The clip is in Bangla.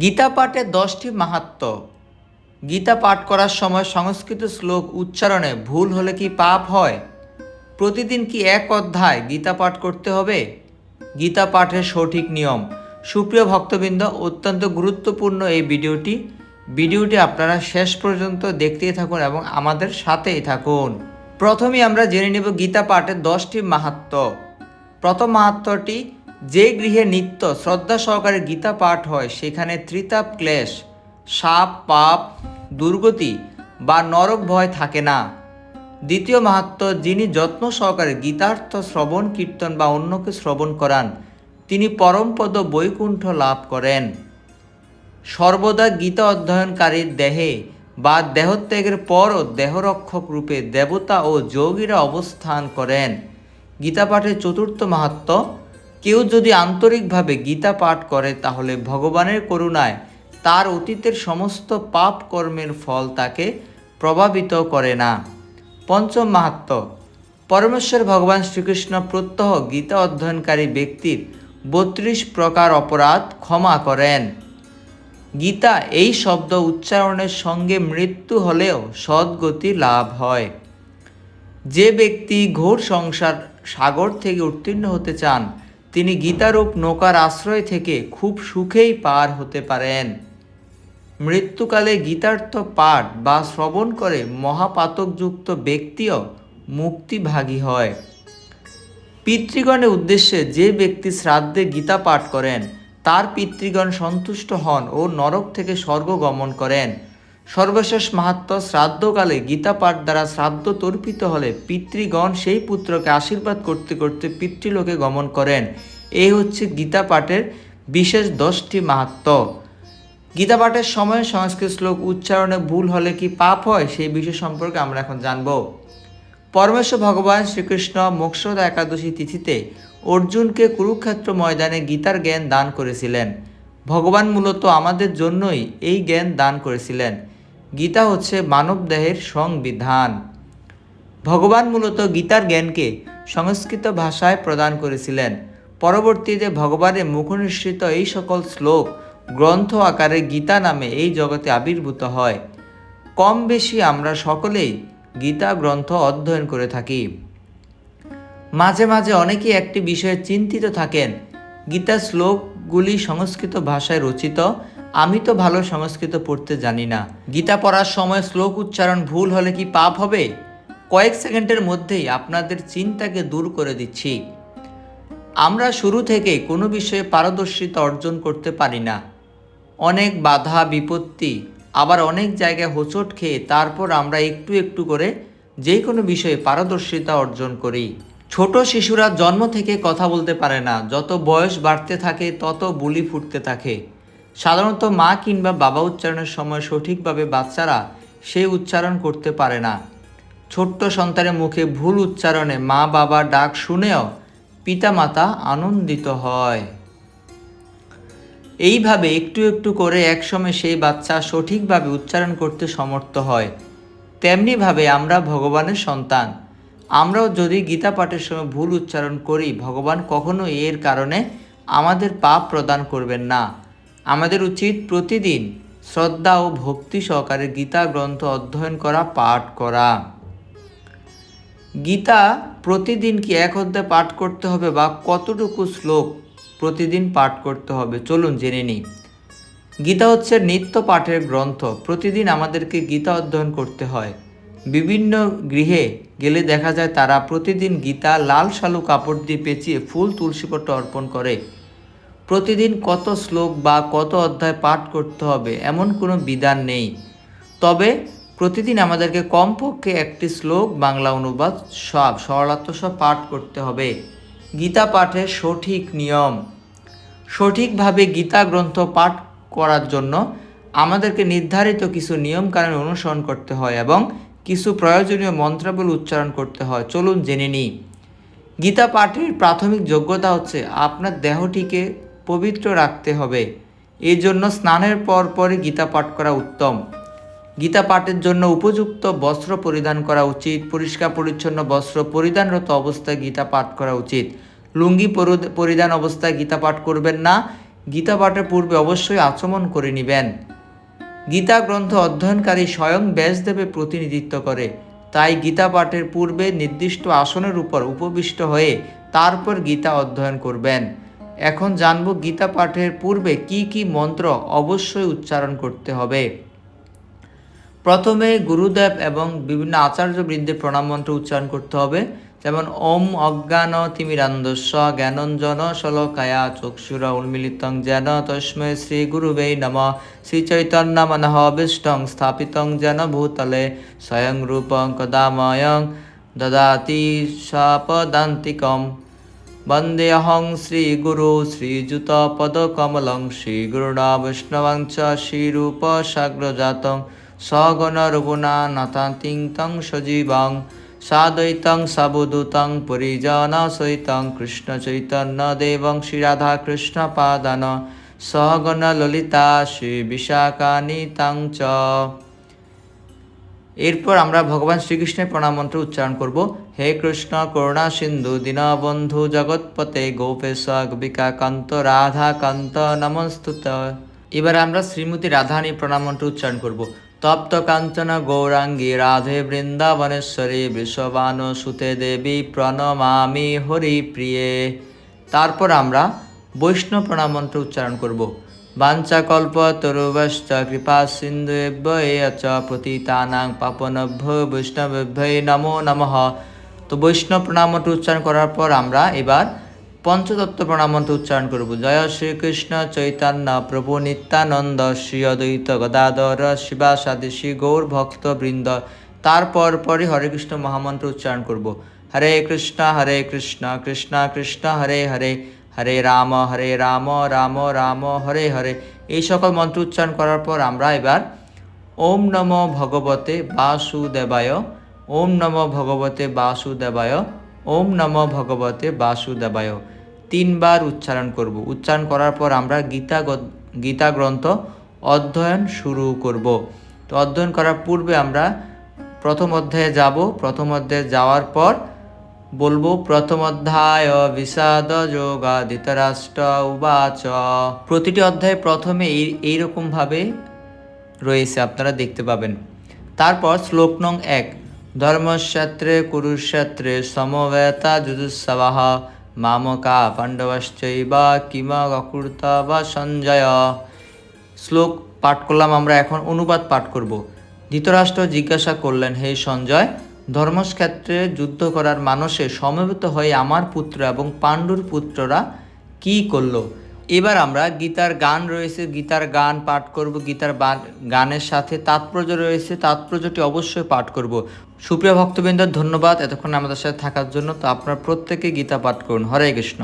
গীতা পাঠে দশটি মাহাত্ম। গীতা পাঠ করার সময় সংস্কৃত শ্লোক উচ্চারণে ভুল হলে কি পাপ হয়? প্রতিদিন কি এক অধ্যায় গীতা পাঠ করতে হবে? গীতা পাঠের সঠিক নিয়ম। সুপ্রিয় ভক্তবৃন্দ, অত্যন্ত গুরুত্বপূর্ণ এই ভিডিওটি। ভিডিওটি আপনারা শেষ পর্যন্ত দেখতেই থাকুন এবং আমাদের সাথেই থাকুন। প্রথমেই আমরা জেনে নেব গীতা পাঠের দশটি মাহাত্ম। প্রথম মাহাত্মটি যে গৃহে নিত্য শ্রদ্ধা সহকারে গীতা পাঠ হয়, সেখানে ত্রিতাপ, ক্লেশ, সাপ, পাপ, দুর্গতি বা নরক ভয় থাকে না। দ্বিতীয় মাহাত্ম যিনি যত্ন সহকারে গীতার্থ শ্রবণ, কীর্তন বা অন্যকে শ্রবণ করান, তিনি পরমপদ বৈকুণ্ঠ লাভ করেন। সর্বদা গীতা অধ্যয়নকারীর দেহে বা দেহত্যাগের পরও দেহরক্ষক রূপে দেবতা ও যোগীরা অবস্থান করেন। গীতা পাঠের চতুর্থ মাহাত্ম কেউ যদি আন্তরিকভাবে গীতা পাঠ করে, তাহলে ভগবানের করুণায় তার অতীতের সমস্ত পাপ কর্মের ফল তাকে প্রভাবিত করে না। পঞ্চম মাহাত্ম পরমেশ্বর ভগবান শ্রীকৃষ্ণ প্রত্যহ গীতা অধ্যয়নকারী ব্যক্তির বত্রিশ প্রকার অপরাধ ক্ষমা করেন। গীতা এই শব্দ উচ্চারণের সঙ্গে মৃত্যু হলেও সদ্গতি লাভ হয়। যে ব্যক্তি ঘোর সংসার, সাগর থেকে উত্তীর্ণ হতে চান তিনি গীতারূপ নৌকার আশ্রয় থেকে খুব সুখেই পার হতে পারেন। মৃত্যুকালে গীতার্থ পাঠ বা শ্রবণ করে মহাপাতকযুক্ত ব্যক্তিও মুক্তিভাগী হয়। পিতৃগণের উদ্দেশ্যে যে ব্যক্তি শ্রাদ্ধে গীতা পাঠ করেন, তার পিতৃগণ সন্তুষ্ট হন ও নরক থেকে স্বর্গ গমন করেন। সর্বশেষ মাহাত্ম শ্রাদ্ধকালে গীতা পাঠ দ্বারা শ্রাদ্ধ তর্পিত হলে পিতৃগণ সেই পুত্রকে আশীর্বাদ করতে করতে পিতৃলোকে গমন করেন। এই হচ্ছে গীতা পাঠের বিশেষ দশটি মাহাত্ম। গীতা পাঠের সময় সংস্কৃত শ্লোক উচ্চারণে ভুল হলে কি পাপ হয় সেই বিষয় সম্পর্কে আমরা এখন জানব। পরমেশ্বর ভগবান শ্রীকৃষ্ণ মোক্ষদা একাদশী তিথিতে অর্জুনকে কুরুক্ষেত্র ময়দানে গীতার জ্ঞান দান করেছিলেন। ভগবান মূলত আমাদের জন্যই এই জ্ঞান দান করেছিলেন। গীতা হচ্ছে মানবদেহের সংবিধান। ভগবান মূলত গীতার জ্ঞানকে সংস্কৃত ভাষায় প্রদান করেছিলেন। পরবর্তীতে ভগবানের মুখনিসৃত এই সকল শ্লোক গ্রন্থ আকারে গীতা নামে এই জগতে আবির্ভূত হয়। কম বেশি আমরা সকলেই গীতা গ্রন্থ অধ্যয়ন করে থাকি। মাঝে মাঝে অনেকেই একটি বিষয়ে চিন্তিত থাকেন। গীতা শ্লোকগুলি সংস্কৃত ভাষায় রচিত আমি তো ভালো সংস্কৃত পড়তে জানি না। গীতা পড়ার সময় শ্লোক উচ্চারণ ভুল হলে কি পাপ হবে? কয়েক সেকেন্ডের মধ্যেই আপনাদের চিন্তাকে দূর করে দিচ্ছি। আমরা শুরু থেকে কোনো বিষয়ে পারদর্শিতা অর্জন করতে পারি না। অনেক বাধা, বিপত্তি, আবার অনেক জায়গায় হোঁচট খেয়ে তারপর আমরা একটু একটু করে যে কোনো বিষয়ে পারদর্শিতা অর্জন করি। ছোট শিশুরা জন্ম থেকে কথা বলতে পারে না। যত বয়স বাড়তে থাকে, তত বুলি ফুটতে থাকে। সাধারণত মা কিংবা বাবা উচ্চারণের সময় সঠিকভাবে বাচ্চারা সেই উচ্চারণ করতে পারে না। ছোট্ট সন্তানের মুখে ভুল উচ্চারণে মা বাবা ডাক শুনেও পিতামাতা আনন্দিত হয়। এইভাবে একটু একটু করে একসময় সেই বাচ্চা সঠিকভাবে উচ্চারণ করতে সমর্থ হয়। তেমনিভাবে আমরা ভগবানের সন্তান। আমরাও যদি গীতা পাঠের সময় ভুল উচ্চারণ করি, ভগবান কখনো এর কারণে আমাদের পাপ প্রদান করবেন না। আমাদের উচিত প্রতিদিন শ্রদ্ধা ও ভক্তি সহকারে গীতা গ্রন্থ অধ্যয়ন করা, পাঠ করা। গীতা প্রতিদিন কি এক অধ্যায় পাঠ করতে হবে বা কতটুকু শ্লোক প্রতিদিন পাঠ করতে হবে? চলুন জেনে নিই। গীতা হচ্ছে নিত্য পাঠের গ্রন্থ। প্রতিদিন আমাদেরকে গীতা অধ্যয়ন করতে হয়। বিভিন্ন গৃহে গেলে দেখা যায় তারা প্রতিদিন গীতা লাল শালু কাপড় দিয়ে পেঁচিয়ে ফুল তুলসীপত্র অর্পণ করে। প্রতিদিন কত শ্লোক বা কত অধ্যায় পাঠ করতে হবে, এমন কোনো বিধান নেই। তবে প্রতিদিন আমাদেরকে কমপক্ষে একটি শ্লোক বাংলা অনুবাদ সব সরলার্থ সব পাঠ করতে হবে। গীতা পাঠের সঠিক নিয়ম। সঠিকভাবে গীতা গ্রন্থ পাঠ করার জন্য আমাদেরকে নির্ধারিত কিছু নিয়মকানুন অনুসরণ করতে হয় এবং কিছু প্রয়োজনীয় মন্ত্রাবলী উচ্চারণ করতে হয়। চলুন জেনে নিই। গীতা পাঠের প্রাথমিক যোগ্যতা হচ্ছে আপনার দেহটিকে পবিত্র রাখতে হবে। এই জন্য স্নানের পর পরই গীতা পাঠ করা উত্তম। গীতা পাঠের জন্য উপযুক্ত বস্ত্র পরিধান করা উচিত, পরিষ্কার পরিচ্ছন্ন বস্ত্র পরিধানরত অবস্থায় গীতা পাঠ করা উচিত। লুঙ্গি পরু- পরিধান অবস্থায় গীতা পাঠ করবেন না, গীতা পাঠের পূর্বে অবশ্যই আচমন করে নেবেন। গীতা গ্রন্থ অধ্যয়নকারী স্বয়ং ব্যাসদেবে প্রতিনিধিত্ব করে। তাই গীতা পাঠের পূর্বে নির্দিষ্ট আসনের উপর উপবিষ্ট হয়ে তারপর গীতা অধ্যয়ন করবেন। এখন জানব গীতা পাঠের পূর্বে কি কি মন্ত্র অবশ্যই উচ্চারণ করতে হবে। প্রথমে গুরুদেব এবং বিভিন্ন আচার্যবৃন্দের প্রণাম মন্ত্র উচ্চারণ করতে হবে। যেমন, ওম অজ্ঞান তিমিরান্ধস্য জ্ঞানঞ্জন শলকায়া চক্ষুর উন্মিলিতং যেন তস্মৈ শ্রী গুরুবে নম। শ্রী চৈতন্য মনঃ অবিষ্টং স্থাপিতং যেন ভূতলে স্বয়ং রূপং কদাময়ং দদাতি সাপদান্তিকম। বন্দেহং শ্রীগুরু শ্রীযুতপদকমलं শ্রীগুরুণা বৈষ্ণবং চ শ্রীরূপ সাগ্রজাতং, সগণ রঘুনা নতান্তিং তং সজীবং, সাদ্বৈতং সাবুদূতং পরিজন সহিতং কৃষ্ণ চৈতন্য দেবং শ্রীরাধা কৃষ্ণ পাদান, সগণ ললিতা শ্রী বিশাখানি তং চ। এরপর আমরা ভগবান শ্রীকৃষ্ণের প্রণাম মন্ত্র উচ্চারণ করব। হে কৃষ্ণ, করুণা সিন্ধু, দীনবন্ধু জগৎপতে গোপেশ রাধা কান্ত, নমস্তুত। এবার আমরা শ্রীমতী রাধানী প্রণাম মন্ত্র উচ্চারণ করব। তপ্ত কাঞ্চন গৌরাঙ্গী রাধে বৃন্দাবনেশ্বরী বৃষবান সুতে দেবী প্রণমামি হরি প্রিয়ে তারপর আমরা বৈষ্ণব প্রণাম মন্ত্র উচ্চারণ করব। বাঞ্চাকল্প তরুবশ্চ কৃপা সিন্ধুভ্য চ প্রতীতানাং পাপনভ্য বৈষ্ণবেভ্যই নমো নমঃ। তো বৈষ্ণব প্রণাম মন্ত্র উচ্চারণ করার পর আমরা এবার পঞ্চতত্ত্ব প্রণাম মন্ত্র উচ্চারণ করব। জয় শ্রীকৃষ্ণ চৈতন্য প্রভু নিত্যানন্দ শ্রী অদ্বৈত গদাধর শিবাসাদি শ্রী গৌর ভক্ত বৃন্দ। তারপর পরে হরে কৃষ্ণ মহামন্ত্র উচ্চারণ করব। হরে কৃষ্ণ হরে কৃষ্ণ কৃষ্ণ কৃষ্ণ, হরে হরে হরে রাম হরে রাম রাম রাম, হরে হরে। এই সকল মন্ত্র উচ্চারণ করার পর আমরা এবার ওম নম ভগবতে বাসুদেবায় ওম নম ভগবতে বাসুদেবায়, ওম নম ভগবতে বাসুদেবায়। তিনবার উচ্চারণ করব। উচ্চারণ করার পর আমরা গীতা গীতা গ্রন্থ অধ্যয়ন শুরু করব। তো অধ্যয়ন করার পূর্বে আমরা প্রথম অধ্যায়ে যাব। প্রথম অধ্যায়ে যাওয়ার পর বলব, প্রথম অধ্যায় বিষাদ যোগা ধৃতরাষ্ট্র উবাচ। প্রতিটি অধ্যায়ে প্রথমে এই এইরকম ভাবে রয়েছে, আপনারা দেখতে পাবেন। তারপর শ্লোক নং এক ধর্মক্ষেত্রে কুরুক্ষেত্রে সমবেতা যুজুৎসবাহ মামকা পাণ্ডবশ্চৈব কিমা অকৃত বা সঞ্জয় শ্লোক পাঠ করলাম, আমরা এখন অনুবাদ পাঠ করব। ধৃতরাষ্ট্র জিজ্ঞাসা করলেন, হে সঞ্জয়, ধর্মক্ষেত্রে যুদ্ধ করার মানুষে সমবেত হয়ে আমার পুত্র এবং পাণ্ডুর পুত্ররা কি করল? এবার আমরা গীতার গান রয়েছে, গীতার গান পাঠ করব, গীতার গানের সাথে তাৎপর্য রয়েছে, তাৎপর্যটি অবশ্যই পাঠ করব। সুপ্রিয় ভক্তবৃন্দ, ধন্যবাদ এতক্ষণ আমাদের সাথে থাকার জন্য। তো আপনারা প্রত্যেকে গীতা পাঠ করুন। হরে কৃষ্ণ।